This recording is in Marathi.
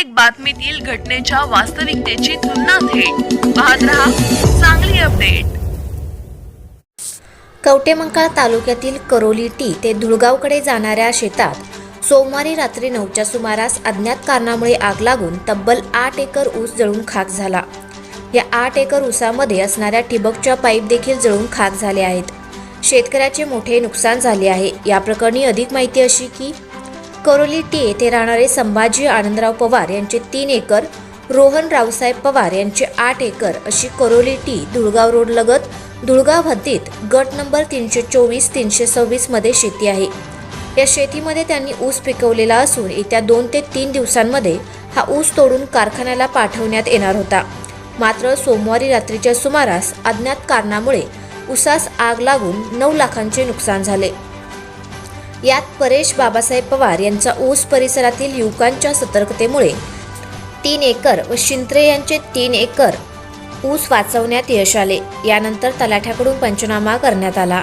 प्रत्येक बातमीतील घटनेच्या वास्तविकतेची तुलना थेट. पाहत रहा चांगली अपडेट. कवटेमंकाळ तालुक्यातील करोली टी ते धुळगावकडे जाणाऱ्या शेतात सोमवारी रात्री नऊच्या सुमारास अज्ञात कारणामुळे आग लागून तब्बल आठ एकर ऊस जळून खाक झाला. या आठ एकर ऊसामध्ये असणाऱ्या ठिबकच्या पाईप देखील जळून खाक झाले आहेत. शेतकऱ्याचे मोठे नुकसान झाले आहे. या प्रकरणी अधिक माहिती अशी की करोली टी येथे राहणारे संभाजी आनंदराव पवार यांचे तीन एकर रोहन रावसाहेब पवार यांचे आठ एकर अशी करोली टी धुळगाव रोड लगत धुळगाव हद्दीत गट नंबर तीनशे चोवीस तीनशे सव्वीसमध्ये शेती आहे. या शेतीमध्ये त्यांनी ऊस पिकवलेला असून येत्या दोन ते तीन दिवसांमध्ये हा ऊस तोडून कारखान्याला पाठवण्यात येणार होता. मात्र सोमवारी रात्रीच्या सुमारास अज्ञात कारणामुळे ऊसास आग लागून नऊ लाखांचे नुकसान झाले. यात परेश बाबासाहेब पवार यांचा ऊस परिसरातील युवकांच्या सतर्कतेमुळे तीन एकर व शिंत्रे यांचे तीन एकर ऊस वाचवण्यात यश आले. यानंतर तलाठ्याकडून पंचनामा करण्यात आला.